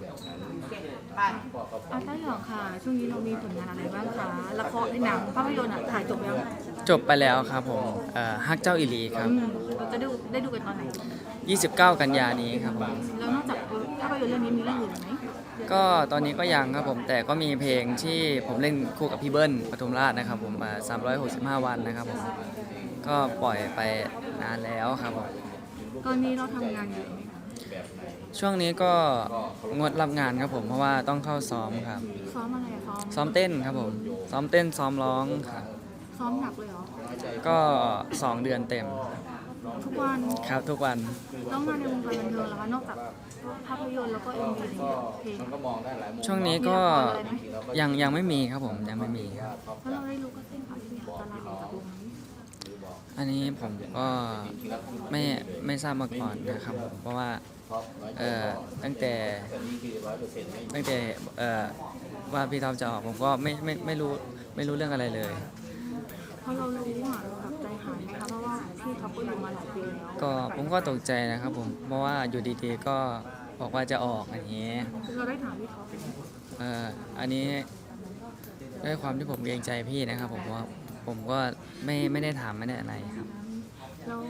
แบบอาต้าหยองค่ะ ช่วงนี้เรามีผลงานอะไรบ้างคะละครในหนังภาพยนตร์ถ่ายจบแล้วจบไปแล้วครับผมฮักเจ้าอิลีครับ เราจะดูได้ดูกันตอนไหน 29 กันยานี้ครับผม แล้วนอกจากภาพยนตร์เรื่องนี้มีเรื่องอื่นไหมก็ตอนนี้ก็ยังครับผมแต่ก็มีเพลงที่ผมเล่นคู่กับพี่เบิ้ลปทุมราชนะครับผมอ่า365 วันนะครับผม ก็ปล่อยไปนานแล้วครับผม ตอนนี้เราทำงานเยอะ ช่วงนี้ก็งดรับงานครับผมเพราะว่าต้องเข้าซ้อมครับ ซ้อมอะไรอะซ้อม ซ้อมเต้นครับผม ซ้อมเต้นซ้อมร้องครับ ซ้อมหนักเลยเหรอ ก็2เดือนเต็มทุกวันครับทุกวันแล้วงานในวงการบันเทิงล่ะคะนอกจากภาพยนตร์แล้วก็เอ็มวีเพลงช่วงนี้ก็มีละครอะไรไหมยังยังไม่มีครับผมยังไม่มีครับแล้วเราได้รู้ก็เส้นข่าวที่มีอัตราออกจากวงนี้ อันนี้ผมก็ไม่ไม่ทราบมาก่อนนะครับผมเพราะว่าเอ่อตั้งแต่ตั้งแต่เอ่อว่าพี่ท็อปจะออกผมก็ไม่ไม่ไม่รู้ไม่รู้เรื่องอะไรเลยเพราะเรารู้อะเราแบบใจหายไหมคะเพราะว่าพี่เขาก็อยู่มาหลายปีแล้วก็ผมก็ตกใจนะครับผมเพราะว่าอยู่ดีๆก็บอกว่าจะออกอย่างนี้เราได้ถามพี่เขาไหมเอ่ออันนี้ด้วยความที่ผมเกรงใจพี่นะครับผมว่า ผมก็ไม่ไม่ได้ถามไม่ได้อะไรครับ แล้ว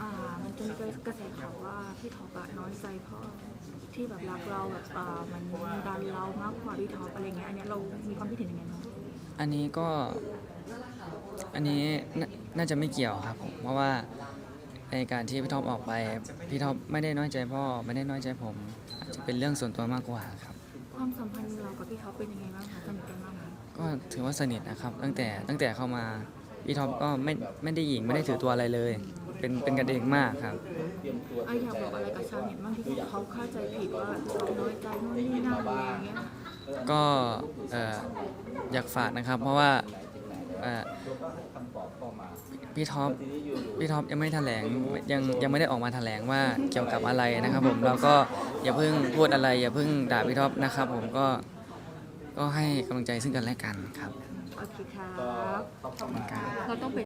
อ่ามันจะมีกระแสข่าวว่าพี่ท็อปอะน้อยใจพ่อที่แบบรักเราแบบอ่ามันดันเรามากกว่าพี่ท็อปอะไรเงี้ยอันเนี้ยเรามีความคิดเห็นยังไงบ้างอันนี้ก็ อันนี้นาน่าจะไม่เกี่ยวครับผมเพราะว่าในการที่พี่ท็อปออกไป พี่ท็อปไม่ได้น้อยใจพ่อไม่ได้น้อยใจผมอาจจะเป็นเรื่องส่วนตัวมากกว่าครับ ความสัมพันธ์เรากับพี่ท็อปเป็นยังไงบ้างคะสนิทกันบ้างไหม ก็ถือว่าสนิทนะครับ ตั้งแต่ตั้งแต่เข้ามาพี่ท็อปก็ไม่ไม่ได้หญิงไม่ได้ถือตัวอะไรเลย เป็นเป็นกันเองมากครับไอะอยากบอกอะไรกับชาวเน็ตบ้างที่เขาเข้าใจผิดว่าเราน้อยใจนู่นนี่นั่นอะไรอย่างเงี้ยก็เอ่ออยากฝากนะครับ เพราะว่าเอ่อพี่ท็อปพี่ท็อปยังไม่แถลงยังยังไม่ได้ออกมาแถลงว่าเกี่ยวกับอะไรนะครับ ผมเราก็อย่าเพิ่งพูดอะไร อย่าเพิ่งด่าพี่ท็อปนะครับ ผมก็ ก็ให้กำลังใจซึ่งกันและกันครับ โอเคครับเราต้องไป